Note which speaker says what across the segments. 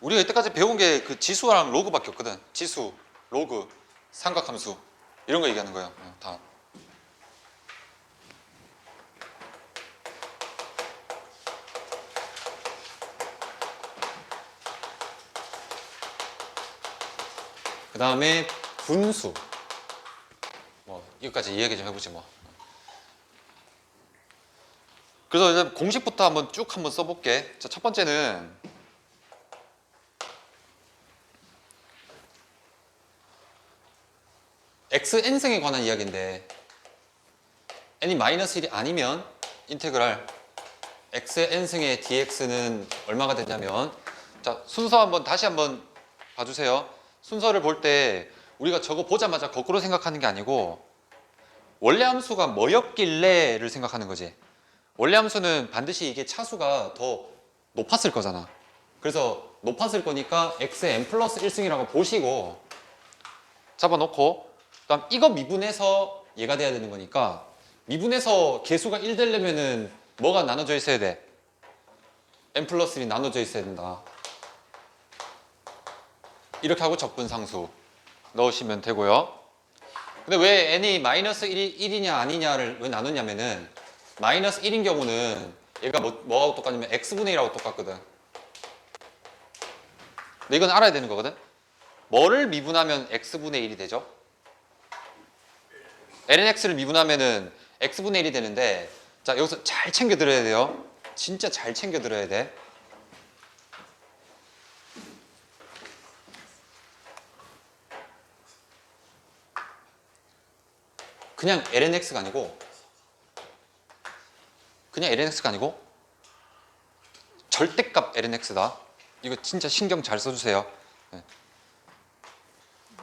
Speaker 1: 우리가 이때까지 배운 게 그 지수랑 로그밖에 없거든. 지수, 로그, 삼각함수 이런 거 얘기하는 거야. 어, 다. 그 다음에 분수. 뭐 이거까지 이야기 좀 해보지 뭐. 그래서 이제 공식부터 한번 쭉 한번 써볼게. 자, 첫 번째는 xn승에 관한 이야기인데 n이 마이너스 1이 아니면 인테그랄 xn승의 dx는 얼마가 되냐면 자 순서 한번 다시 한번 봐주세요. 순서를 볼 때 우리가 저거 보자마자 거꾸로 생각하는 게 아니고 원래 함수가 뭐였길래를 생각하는 거지. 원래 함수는 반드시 이게 차수가 더 높았을 거잖아. 그래서 높았을 거니까 x의 n 플러스 1승이라고 보시고 잡아놓고 그다음 이거 미분해서 얘가 돼야 되는 거니까 미분해서 개수가 1 되려면은 뭐가 나눠져 있어야 돼? n 플러스 1이 나눠져 있어야 된다. 이렇게 하고 적분상수 넣으시면 되고요. 근데 왜 n이 마이너스 1이 1이냐 아니냐를 왜 나누냐면은 마이너스 1인 경우는 얘가 뭐, 뭐하고 똑같냐면 x분의 1하고 똑같거든. 근데 이건 알아야 되는 거거든. 뭐를 미분하면 x분의 1이 되죠? Lnx를 미분하면은 x분의 1이 되는데 자 여기서 잘 챙겨 들어야 돼요. 진짜 잘 챙겨 들어야 돼. 그냥 lnx가 아니고 그냥 lnx가 아니고 절대값 lnx다. 이거 진짜 신경 잘 써주세요. 네.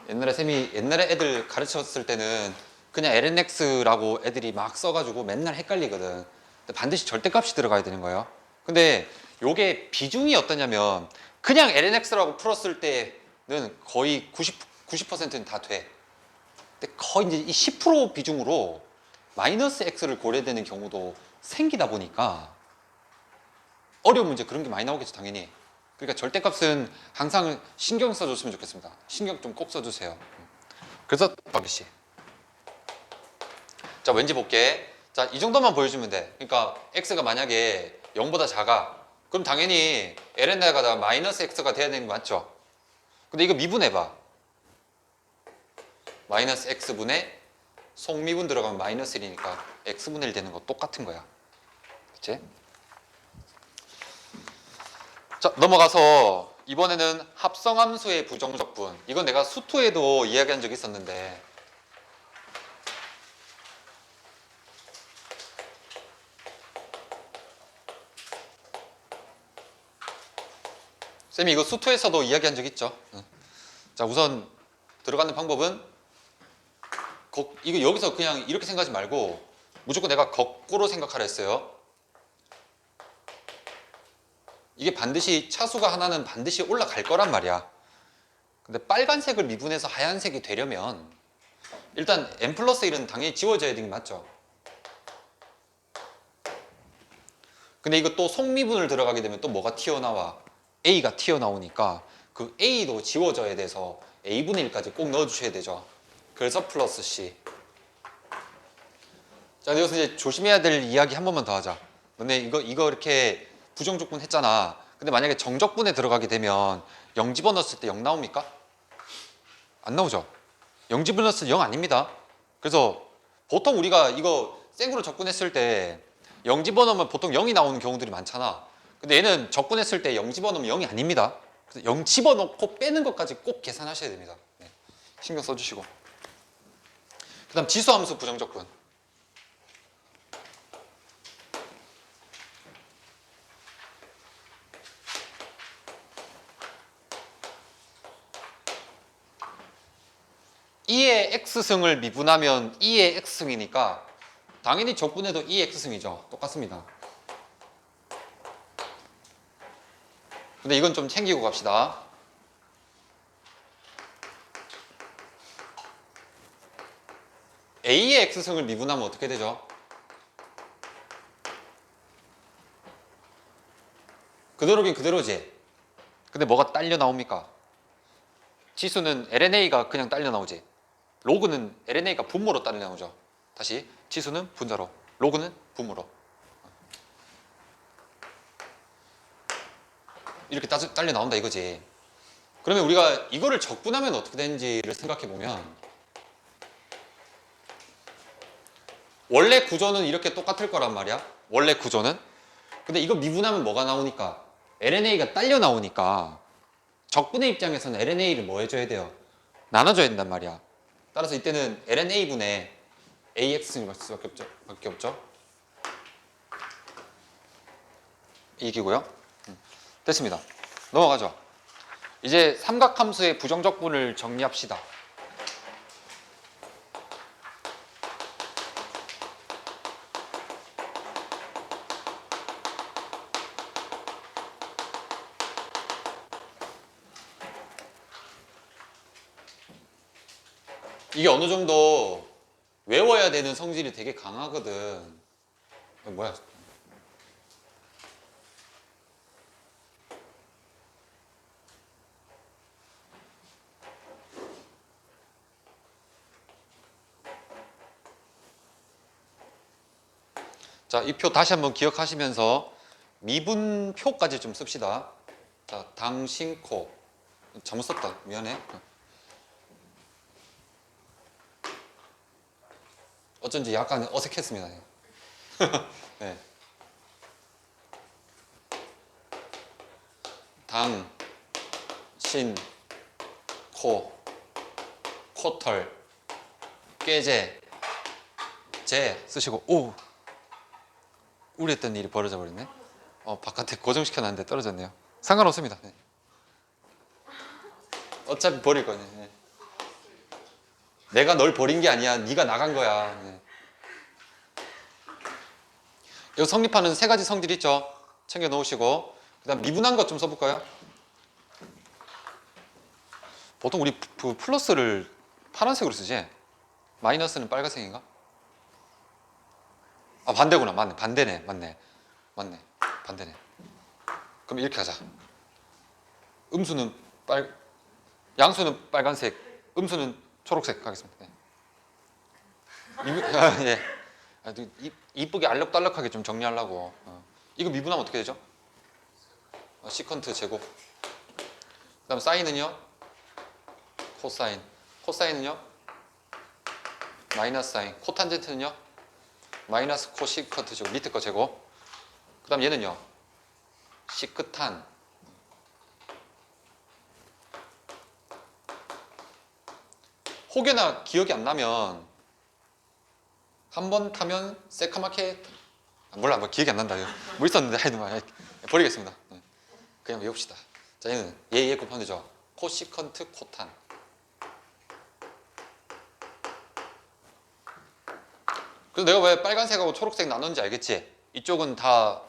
Speaker 1: 옛날에 쌤이 옛날에 애들 가르쳤을 때는 그냥 lnx라고 애들이 막 써가지고 맨날 헷갈리거든. 근데 반드시 절대값이 들어가야 되는 거예요. 근데 요게 비중이 어떠냐면 그냥 lnx라고 풀었을 때는 거의 90, 90%는 다 돼. 근데 거의 이제 이 10% 비중으로 마이너스 x를 고려되는 경우도 생기다 보니까 어려운 문제 그런 게 많이 나오겠죠 당연히 그러니까 절대값은 항상 신경 써줬으면 좋겠습니다 신경 좀 꼭 써주세요 그래서 박기 씨 자 왠지 볼게 자 이 정도만 보여주면 돼 그러니까 x가 만약에 0보다 작아 그럼 당연히 ln가 마이너스 x가 돼야 되는 거 맞죠 근데 이거 미분해봐 마이너스 x분의 속미분 들어가면 마이너스 1이니까 x분의 1 되는 거 똑같은 거야. 그치? 자, 넘어가서 이번에는 합성함수의 부정적분. 이건 내가 수투에도 이야기한 적이 있었는데 쌤이 이거 수투에서도 이야기한 적 있죠? 응. 자, 우선 들어가는 방법은 거- 이거 여기서 그냥 이렇게 생각하지 말고 무조건 내가 거꾸로 생각하라 했어요. 이게 반드시 차수가 하나는 반드시 올라갈 거란 말이야. 근데 빨간색을 미분해서 하얀색이 되려면 일단 n 플러스 1은 당연히 지워져야 되는 게 맞죠. 근데 이거 또 속미분을 들어가게 되면 또 뭐가 튀어나와? A가 튀어나오니까 그 a도 지워져야 돼서 a분의 1까지 꼭 넣어주셔야 되죠. 그래서 플러스 C. 자, 여기서 이제 조심해야 될 이야기 한 번만 더 하자. 너네 이거 이거 이렇게 부정적분 했잖아. 근데 만약에 정적분에 들어가게 되면 0 집어넣었을 때 0 나옵니까? 안 나오죠. 0 집어넣었을 때 0 아닙니다. 그래서 보통 우리가 이거 생으로 적분했을 때 0 집어넣으면 보통 0이 나오는 경우들이 많잖아. 근데 얘는 적분했을 때 0 집어넣으면 0이 아닙니다. 그래서 0 집어넣고 빼는 것까지 꼭 계산하셔야 됩니다. 네. 신경 써주시고. 그 다음 지수함수 부정적분. 이의 x승을 미분하면 이의 x승이니까 당연히 적분해도 이의 x승이죠. 똑같습니다. 근데 이건 좀 챙기고 갑시다. a의 x승을 미분하면 어떻게 되죠? 그대로긴 그대로지. 근데 뭐가 딸려 나옵니까? 지수는 LNA가 그냥 딸려 나오지. 로그는 LNA가 분모로 딸려 나오죠. 다시 지수는 분자로, 로그는 분모로. 이렇게 따- 딸려 나온다 이거지. 그러면 우리가 이거를 적분하면 어떻게 되는지를 생각해 보면 원래 구조는 이렇게 똑같을 거란 말이야. 원래 구조는. 근데 이거 미분하면 뭐가 나오니까 LNA가 딸려 나오니까 적분의 입장에서는 LNA를 뭐 해줘야 돼요? 나눠줘야 된단 말이야. 따라서 이때는 LNA분의 AX일 수밖에 없죠. 밖에 없죠. 이기고요. 음, 됐습니다. 넘어가죠. 이제 삼각함수의 부정적분을 정리합시다. 이게 어느 정도 외워야 되는 성질이 되게 강하거든. 어, 뭐야? 자, 이 표 다시 한번 기억하시면서 미분표까지 좀 씁시다. 자, 당신코. 잘못 썼다. 미안해. 어쩐지 약간 어색했습니다. 네. 당, 신, 코, 코털, 꾀제, 제 쓰시고 오 우려했던 일이 벌어져 버렸네. 어 바깥에 고정시켜놨는데 떨어졌네요. 상관없습니다. 네. 어차피 버릴 거네. 네. 내가 널 버린 게 아니야. 네가 나간 거야. 네. 이 성립하는 세 가지 성질 있죠. 챙겨 놓으시고 그다음 미분한 것 좀 써볼까요? 보통 우리 그 플러스를 파란색으로 쓰지. 마이너스는 빨간색인가? 아 반대구나. 맞네. 반대네. 맞네. 맞네. 반대네. 그럼 이렇게 하자. 음수는 빨 양수는 빨간색, 음수는 초록색 하겠습니다. 네. 이, 아, 예. 아, 이쁘게 알록달록하게 좀 정리하려고. 어. 이거 미분하면 어떻게 되죠? 어, 시컨트 제곱. 그 다음 사인은요? 코사인. 코사인은요? 마이너스 사인. 코탄젠트는요? 마이너스 코 시컨트 제곱. 밑에 거 제곱. 그 다음 얘는요? 시크탄. 혹여나 기억이 안 나면 한 번 타면 새카맣게 아, 몰라 뭐 기억이 안 난다. 뭐 있었는데 하여튼 말 버리겠습니다 네. 그냥 외웁시다 자 얘는 얘 얘 곱하면 되죠 코시컨트 코탄 그래서 내가 왜 빨간색하고 초록색 나눴는지 알겠지 이쪽은 다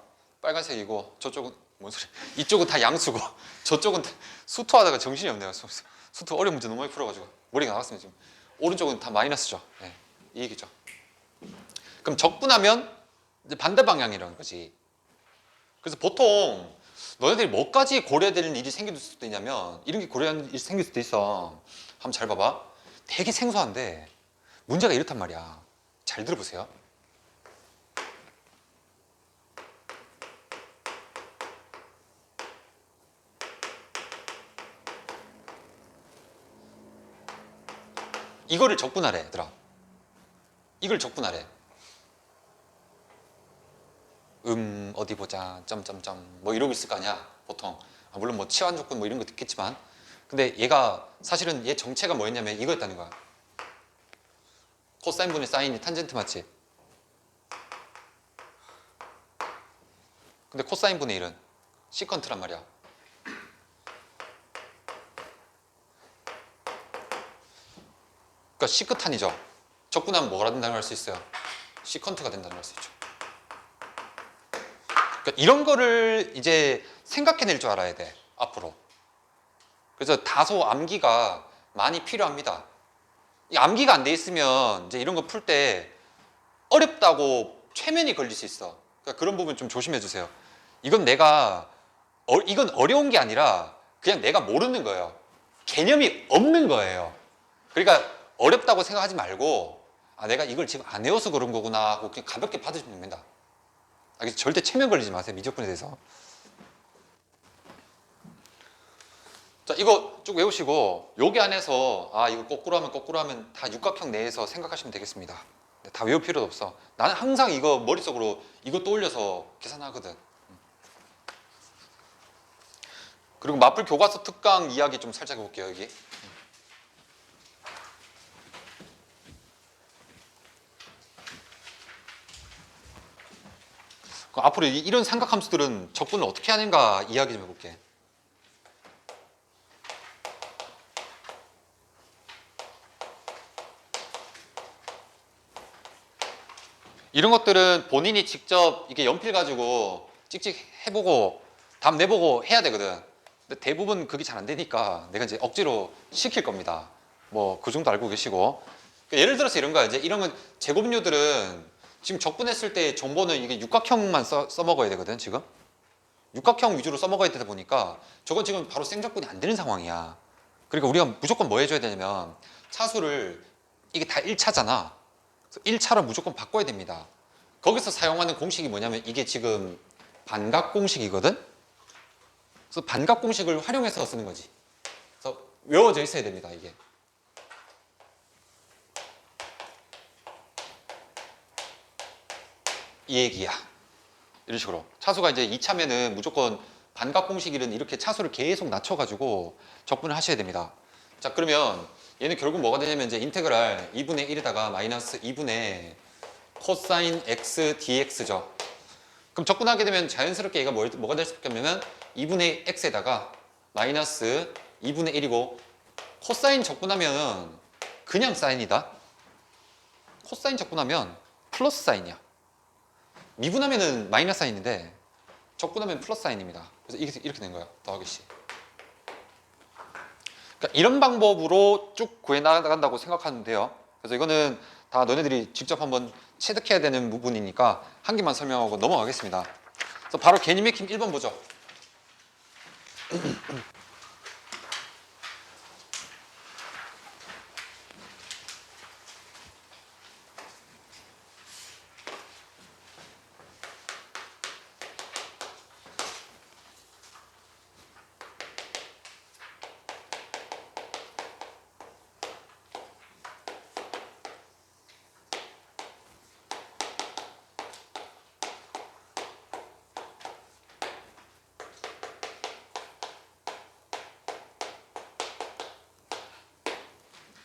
Speaker 1: 빨간색이고 저쪽은 뭔 소리 이쪽은 다 양수고 저쪽은 다 수투하다가 정신이 없네요 수- 수투 어려운 문제 너무 많이 풀어가지고 머리가 나갔습니다 지금 오른쪽은 다 마이너스죠 네. 이 얘기죠 그럼 적분하면 반대 방향이라는 거지. 그래서 보통 너네들이 뭐까지 고려해야 되는 일이 생길 수도 있냐면 이런 게 고려하는 일이 생길 수도 있어. 한번 잘 봐봐. 되게 생소한데 문제가 이렇단 말이야. 잘 들어보세요. 이거를 적분하래, 얘들아. 이걸 적분하래. 음 어디 보자 점점점 뭐 이러고 있을 거 아니야 보통 아, 물론 뭐 치환 조건 뭐 이런 거 듣겠지만 근데 얘가 사실은 얘 정체가 뭐였냐면 이거였다는 거야 코사인 분의 사인이 탄젠트 맞지 근데 코사인 분의 1은 시컨트란 말이야. 그러니까 시크탄이죠. 적분하면 뭐가 된다고 할수 있어요. 시컨트가 된다고 할수 있죠. 그러니까 이런 거를 이제 생각해낼 줄 알아야 돼 앞으로. 그래서 다소 암기가 많이 필요합니다. 이 암기가 안 돼 있으면 이제 이런 거 풀 때 어렵다고 최면이 걸릴 수 있어. 그러니까 그런 부분 좀 조심해 주세요. 이건 내가 어, 이건 어려운 게 아니라 그냥 내가 모르는 거예요. 개념이 없는 거예요. 그러니까 어렵다고 생각하지 말고 아 내가 이걸 지금 안 외워서 그런 거구나 하고 그냥 가볍게 받으시면 됩니다. 알겠죠? 절대 체면 걸리지 마세요. 미적분에 대해서. 자 이거 쭉 외우시고 여기 안에서 아 이거 거꾸로 하면 거꾸로 하면 다 육각형 내에서 생각하시면 되겠습니다. 네, 다 외울 필요도 없어. 나는 항상 이거 머릿속으로 이거 떠올려서 계산하거든. 그리고 마플 교과서 특강 이야기 좀 살짝 해볼게요 여기. 그럼 앞으로 이- 이런 삼각함수들은 적분을 어떻게 하는가 이야기 좀 해볼게. 이런 것들은 본인이 직접 이게 연필 가지고 찍찍 해보고 답 내보고 해야 되거든. 근데 대부분 그게 잘 안 되니까 내가 이제 억지로 시킬 겁니다. 뭐 그 정도 알고 계시고. 그러니까 예를 들어서 이런 거야. 이제 이런 건 제곱류들은 지금 적분했을 때 정보는 이게 육각형만 써, 써먹어야 되거든 지금. 육각형 위주로 써먹어야 되다 보니까 저건 지금 바로 생적분이 안 되는 상황이야. 그러니까 우리가 무조건 뭐 해줘야 되냐면 차수를 이게 다 1차잖아. 1차로 무조건 바꿔야 됩니다. 거기서 사용하는 공식이 뭐냐면 이게 지금 반각 공식이거든. 그래서 반각 공식을 활용해서 쓰는 거지. 그래서 외워져 있어야 됩니다. 이게. 이 얘기야. 이런 식으로. 차수가 이제 2차면은 무조건 반각 공식이든 이렇게 차수를 계속 낮춰가지고 적분을 하셔야 됩니다. 자, 그러면 얘는 결국 뭐가 되냐면 이제 인테그랄 2분의 1에다가 마이너스 2분의 코사인 x dx죠. 그럼 적분하게 되면 자연스럽게 얘가 뭐, 뭐가 될 수밖에 없냐면 2분의 x에다가 마이너스 2분의 1이고 코사인 적분하면 그냥 사인이다. 코사인 적분하면 플러스 사인이야. 미분하면은 마이너스 사인인데 적분하면 플러스 사인입니다. 그래서 이게 이렇게 된 거야. 더하기 씨. 그러니까 이런 방법으로 쭉 구해 나간다고 생각하면 돼요. 그래서 이거는 다 너네들이 직접 한번 체득해야 되는 부분이니까 한 개만 설명하고 넘어가겠습니다. 그래서 바로 개념 맥힘 1번 보죠.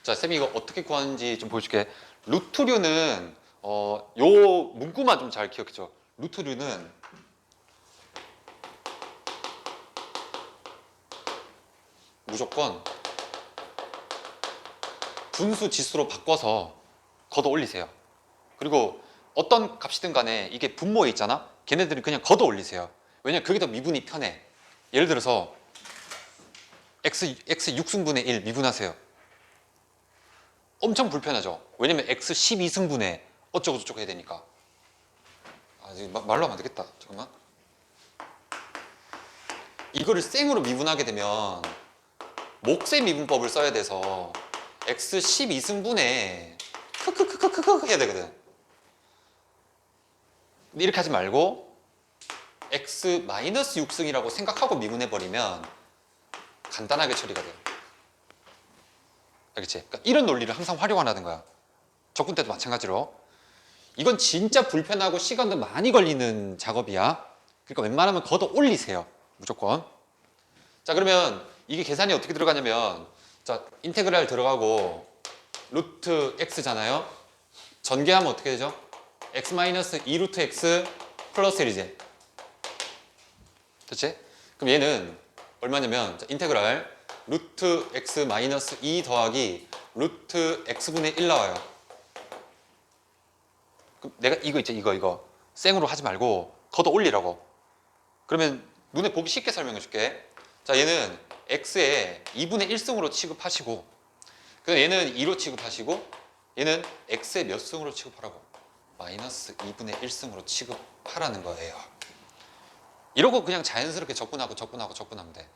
Speaker 1: 자, 쌤이 이거 어떻게 구하는지 좀 보여줄게. 루트류는 어, 요 문구만 좀 잘 기억해줘. 루트류는 무조건 분수 지수로 바꿔서 걷어 올리세요. 그리고 어떤 값이든 간에 이게 분모에 있잖아? 걔네들은 그냥 걷어 올리세요. 왜냐면 그게 더 미분이 편해. 예를 들어서 x, x 6승분의 1 미분하세요. 엄청 불편하죠. 왜냐면 x 12승분에 어쩌고 저쩌고 해야 되니까. 아, 지금 마- 말로 하면 안 되겠다. 잠깐만. 이거를 생으로 미분하게 되면 목세 미분법을 써야 돼서 x 12승분에 크크크크크크 해야 되거든. 근데 이렇게 하지 말고 x 마이너스 6승이라고 생각하고 미분해 버리면 간단하게 처리가 돼요. 알겠지? 그러니까 이런 논리를 항상 활용하는 거야. 적분 때도 마찬가지로. 이건 진짜 불편하고 시간도 많이 걸리는 작업이야. 그러니까 웬만하면 걷어 올리세요. 무조건. 자, 그러면 이게 계산이 어떻게 들어가냐면 자, 인테그랄 들어가고 루트 x잖아요. 전개하면 어떻게 되죠? x 마이너스 2 루트 x 플러스 1이지. 됐지? 그럼 얘는 얼마냐면 자, 인테그랄 루트 x 마이너스 2 더하기 루트 x분의 1 나와요. 그럼 내가 이거 있지 이거 이거 생으로 하지 말고 걷어 올리라고. 그러면 눈에 보기 쉽게 설명해 줄게. 자 얘는 x에 2분의 1승으로 취급하시고 그 얘는 2로 취급하시고 얘는 x의 몇 승으로 취급하라고 마이너스 2분의 1승으로 취급하라는 거예요. 이러고 그냥 자연스럽게 적분하고 적분하고 적분하면 돼.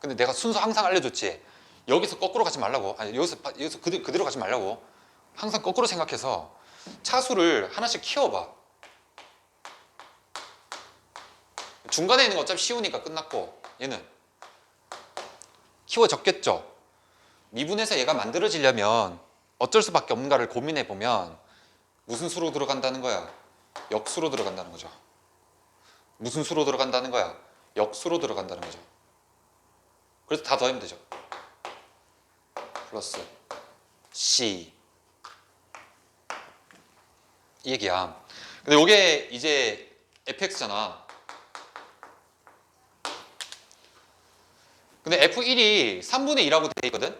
Speaker 1: 근데 내가 순서 항상 알려줬지. 여기서 거꾸로 가지 말라고. 아니 여기서 바- 여기서 그대로, 그대로 가지 말라고. 항상 거꾸로 생각해서 차수를 하나씩 키워봐. 중간에 있는 거 어차피 쉬우니까 끝났고 얘는 키워졌겠죠. 미분에서 얘가 만들어지려면 어쩔 수밖에 없는가를 고민해 보면 무슨 수로 들어간다는 거야? 역수로 들어간다는 거죠. 무슨 수로 들어간다는 거야? 역수로 들어간다는 거죠. 그래서 다 더하면 되죠. 플러스 C 이 얘기야. 근데 이게 이제 fx잖아. 근데 f1이 3분의 2라고 돼 있거든.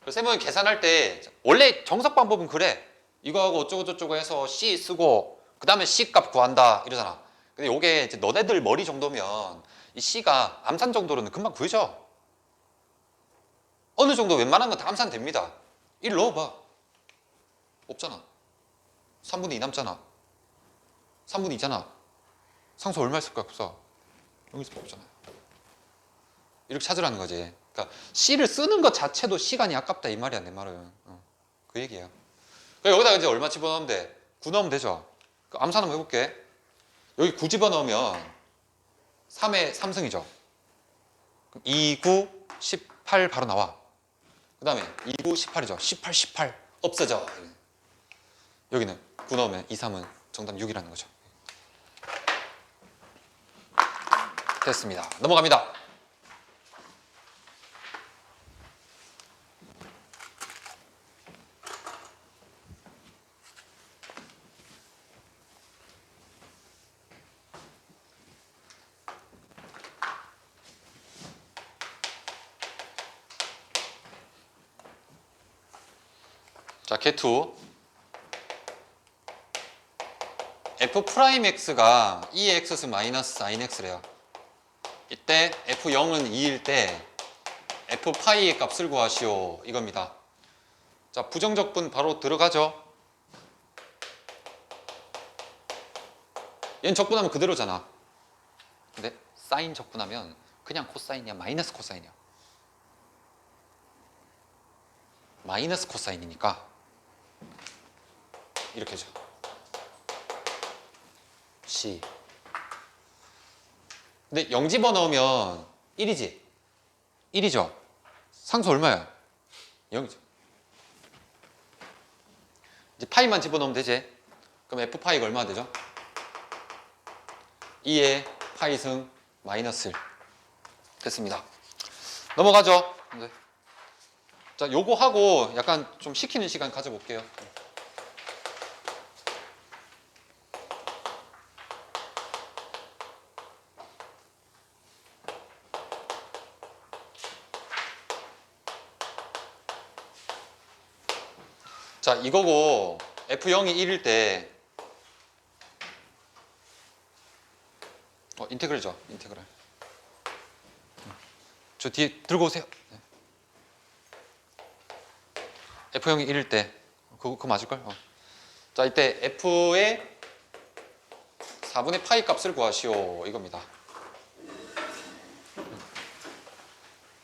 Speaker 1: 그래서 쌤은 계산할 때 원래 정석 방법은 그래. 이거하고 어쩌고 저쩌고 해서 C 쓰고 그 다음에 C 값 구한다 이러잖아. 근데 이게 너네들 머리 정도면 이 C가 암산 정도로는 금방 구해져. 어느 정도 웬만한 건 다 암산 됩니다. 1 넣어봐. 없잖아. 3분의 2 남잖아. 3분의 2잖아. 상수 얼마 있을 거야, 없어? 여기서 없잖아요. 이렇게 찾으라는 거지. 그러니까 C를 쓰는 것 자체도 시간이 아깝다 이 말이야, 내 말은. 어, 그 얘기야. 그러니까 여기다가 이제 얼마 집어넣으면 돼? 9 넣으면 되죠. 그 암산 한번 해볼게. 여기 9 집어넣으면 3의 3승이죠. 2, 9, 18 바로 나와. 그 다음에 2, 9, 18이죠. 18, 18 없어져. 여기는 9 넣으면 2, 3은 정답 6이라는 거죠. 됐습니다. 넘어갑니다. 자, 개투. f 프라임 x가 2x 마이너스 4인x래요. 이때 f0은 2일 때 f 파이의 값을 구하시오 이겁니다. 자, 부정적분 바로 들어가죠. 얘는 적분하면 그대로잖아. 근데 사인 적분하면 그냥 코사인이야, 마이너스 코사인이야. 마이너스 코사인이니까 이렇게 죠 C 근데 0 집어넣으면 1이지? 1이죠. 상수 얼마야? 0이죠. 이제 파이만 집어넣으면 되지. 그럼 F 파이가 얼마나 되죠? 2의 파이 승 마이너스 1 됐습니다. 넘어가죠. 네. 자, 요거 하고 약간 좀 시키는 시간 가져볼게요. 자, 이거고 F0이 1일 때 어, 인테그랄이죠. 인테그랄. 저 뒤에 들고 오세요. 네. F형이 1일 때 그거, 그거 맞을걸? 어. 자 이때 F의 4분의 파이 값을 구하시오 이겁니다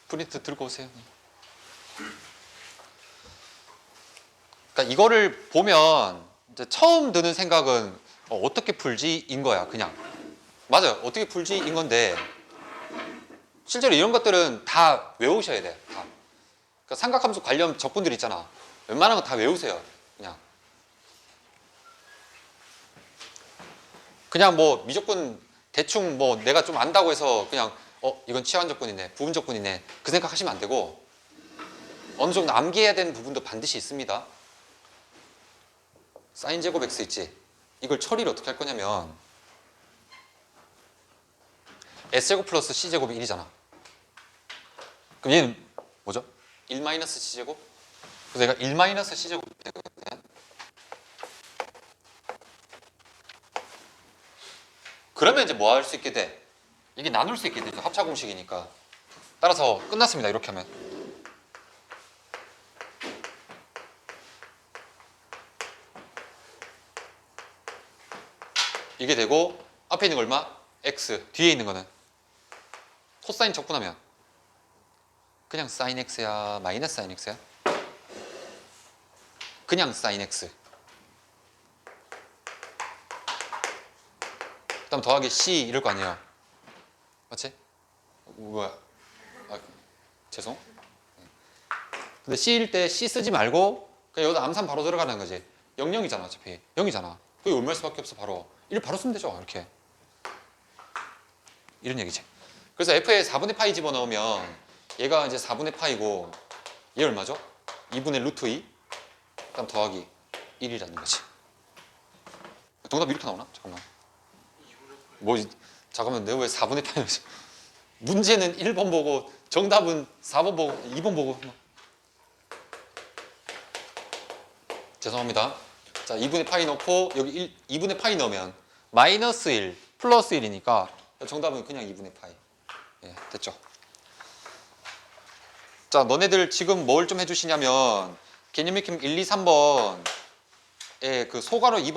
Speaker 1: 프린트 들고 오세요 그러니까 이거를 보면 이제 처음 드는 생각은 어, 어떻게 풀지인 거야 그냥 맞아요 어떻게 풀지인 건데 실제로 이런 것들은 다 외우셔야 돼 다. 그러니까 삼각함수 관련 적분들 있잖아. 웬만한 거 다 외우세요. 그냥. 그냥 뭐 미적분 대충 뭐 내가 좀 안다고 해서 그냥 어 이건 치환 적분이네, 부분 적분이네 그 생각하시면 안 되고 어느 정도 암기해야 되는 부분도 반드시 있습니다. 사인 제곱 x 있지. 이걸 처리를 어떻게 할 거냐면 s 제곱 플러스 c 제곱이 1이잖아. 그럼 얘는 뭐죠? 1 마이너스 c제곱? 그래서 내가 1 마이너스 c제곱 되거든. 그러면 이제 뭐 할 수 있게 돼? 이게 나눌 수 있게 되죠. 합차 공식이니까. 따라서 끝났습니다. 이렇게 하면. 이게 되고 앞에 있는 거 얼마? x 뒤에 있는 거는 코사인 적분하면 그냥 sin x야 마이너스 sin x야? 그냥 sin x. 그다음 더하기 c 이럴 거 아니에요. 맞지? 어, 뭐야? 아, 죄송. 근데 c일 때 c 쓰지 말고 그냥 여기다 암산 바로 들어가는 거지. 00이잖아 어차피. 0이잖아. 그게 얼마일 수밖에 없어 바로. 1 바로 쓰면 되죠 이렇게. 이런 얘기지. 그래서 f에 4분의 파이 집어넣으면 얘가 이제 4분의 파이고 얘 얼마죠? 2분의 루트 2 그다음 더하기 1이라는 거지. 정답 이렇게 나오나? 잠깐만. 뭐 이- 잠깐만 내가 왜 4분의 파이 문제는 1번 보고 정답은 4번 보고 2번 보고 죄송합니다. 자 2분의 파이 넣고 여기 1, 2분의 파이 넣으면 마이너스 1 플러스 1이니까 정답은 그냥 2분의 파이. 예, 됐죠 자 너네들 지금 뭘 좀 해주시냐면 개념 익힘 1, 2, 3번에 그 소괄호 2번